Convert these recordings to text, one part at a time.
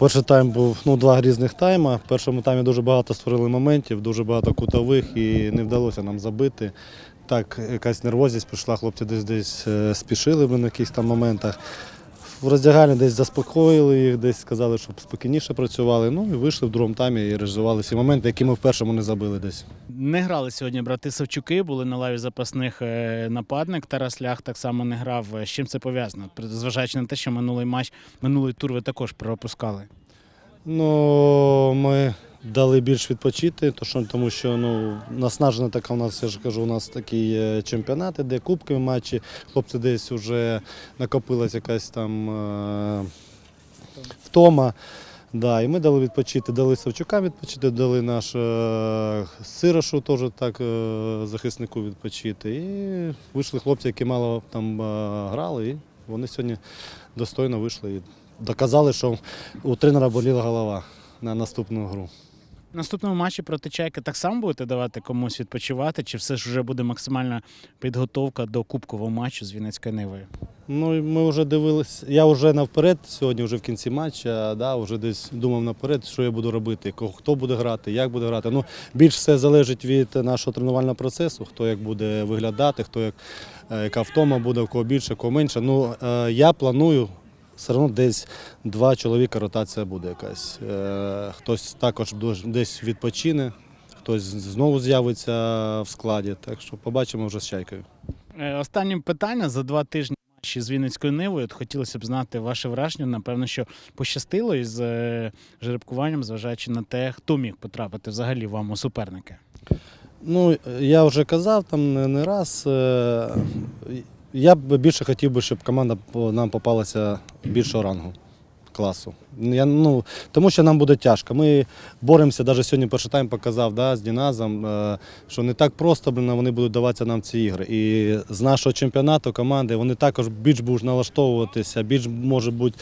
перший тайм був ну, два різних тайма. В першому таймі дуже багато створили моментів, дуже багато кутових і не вдалося нам забити. Так, якась нервозність прийшла, хлопці десь десь е, спішили в якихось там моментах. В роздягальні десь заспокоїли їх, десь сказали, щоб спокійніше працювали. Ну і вийшли в другому таймі і реалізували всі моменти, які ми в першому не забили десь. Не грали сьогодні брати Савчуки, були на лаві запасних е, нападник. Тарас Лях так само не грав. З чим це пов'язано? Зважаючи на те, що минулий матч, минулий тур ви також пропускали. Ну, ми дали більш відпочити, тому що ну, наснажена така у нас, я ж кажу, у нас такі чемпіонати, де кубкові матчі, хлопці десь вже накопилась якась там е, втома. Да, і ми дали відпочити, дали Савчука відпочити, дали наш е, Сирошу теж так е, захиснику відпочити. І вийшли хлопці, які мало там е, грали, і вони сьогодні достойно вийшли доказали, що у тренера боліла голова на наступну гру. В наступному матчі проти Чайки так само будете давати комусь відпочивати, чи все ж вже буде максимальна підготовка до кубкового матчу з Вінницькою Нивою? Ну, ми вже дивились. Я вже навперед, сьогодні вже в кінці матча, да, вже десь думав наперед, що я буду робити, хто буде грати, як буде грати. Ну, більш все залежить від нашого тренувального процесу, хто як буде виглядати, хто як, е, яка втома буде, у кого більше, кого менше. Ну, е, я планую. Все одно десь два чоловіка ротація буде якась. Е, хтось також десь відпочине, хтось знову з'явиться в складі. Так що побачимо вже з чайкою. Е, Останнє питання за два тижні матчі з Вінницькою Нивою. От Хотілося б знати ваше враження. Напевно, що пощастило із е, жеребкуванням, зважаючи на те, хто міг потрапити взагалі вам у суперники. Ну, я вже казав там не раз. Е, Я б більше хотів би, щоб команда нам попалася більшого рангу класу. Я, ну, тому що нам буде тяжко. Ми боремося, навіть сьогодні перший тайм показав да, з Діназом, е, що не так просто блін, вони будуть даватися нам ці ігри. І з нашого чемпіонату команди вони також більш будуть налаштовуватися, більш може бути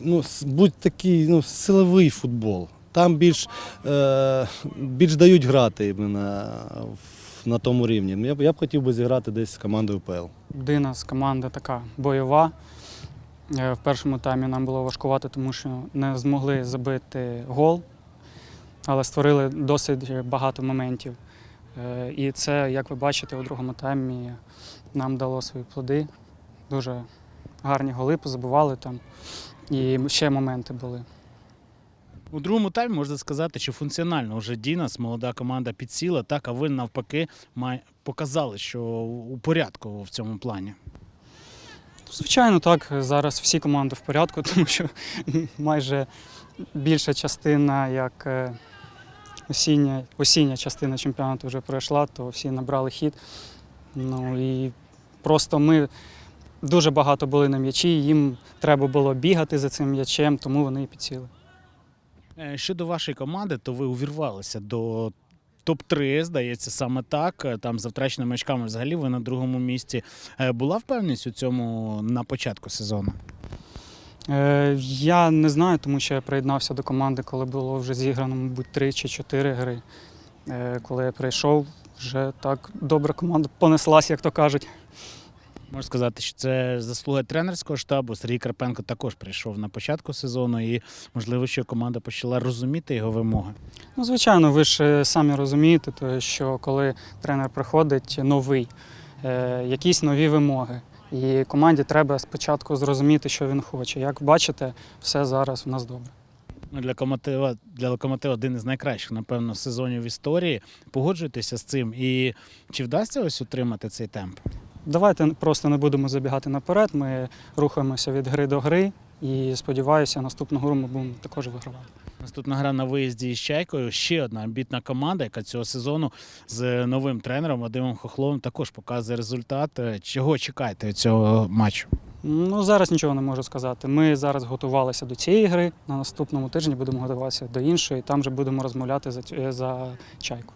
ну, будь такий ну, силовий футбол. Там більш, е, більш дають грати іменно в- на тому рівні. Я б, я б хотів би зіграти десь з командою ПЛ. Людина з команди така бойова. Е, В першому таймі нам було важкувати, тому що не змогли забити гол, але створили досить багато моментів. Е, І це, як ви бачите, у другому таймі нам дало свої плоди. Дуже гарні голи позабували там. І ще моменти були. У другому таймі можна сказати, що функціонально вже Дінас, молода команда підсіла, так, а ви навпаки показали, що у порядку в цьому плані. Звичайно, так. Зараз всі команди в порядку, тому що майже більша частина, як е, осіння, осіння частина чемпіонату вже пройшла, то всі набрали хід. Ну і просто ми дуже багато були на м'ячі, їм треба було бігати за цим м'ячем, тому вони і підсіли. Е, Щодо вашої команди, то ви увірвалися до топ-3, здається, саме так. Е, Там за втраченими очками взагалі ви на другому місці. Е, Була впевненість у цьому на початку сезону? Я не знаю, тому що я приєднався до команди, коли було вже зіграно, мабуть, три чи чотири гри. Коли я прийшов, вже так добре команда понеслась, як то кажуть. Можу сказати, що це заслуга тренерського штабу. Сергій Карпенко також прийшов на початку сезону, і можливо, що команда почала розуміти його вимоги. Ну, звичайно, ви ж е, самі розумієте, то, що коли тренер приходить новий, е, якісь нові вимоги. І команді треба спочатку зрозуміти, що він хоче. Як бачите, все зараз у нас добре. Ну, Для локомотива для локомотива один із найкращих, напевно, сезонів в історії. Погоджуєтеся з цим. І чи вдасться ось утримати цей темп? Давайте просто не будемо забігати наперед. Ми рухаємося від гри до гри і сподіваюся, наступну гру ми будемо також вигравати. Наступна гра на виїзді із Чайкою. Ще одна амбітна команда, яка цього сезону з новим тренером Вадимом Хохловим також показує результат. Е, Чого чекаєте від цього матчу? Ну зараз нічого не можу сказати. Ми зараз готувалися до цієї гри. На наступному тижні будемо готуватися до іншої. Там вже будемо розмовляти за, за чайку.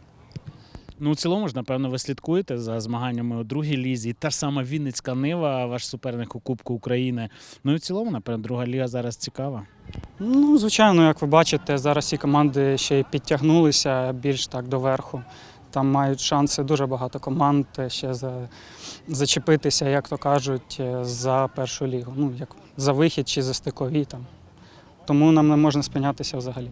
Ну, у цілому ж, напевно, ви слідкуєте за змаганнями у другій лізі. Та ж сама Вінницька Нива, ваш суперник у Кубку України. Ну і в цілому, напевно, друга ліга зараз цікава. Ну, звичайно, як ви бачите, зараз всі команди ще й підтягнулися більш так доверху. Там мають шанси дуже багато команд ще за, зачепитися, як то кажуть, за першу лігу. Ну, як за вихід чи за стикові там. тому нам не можна спинятися взагалі.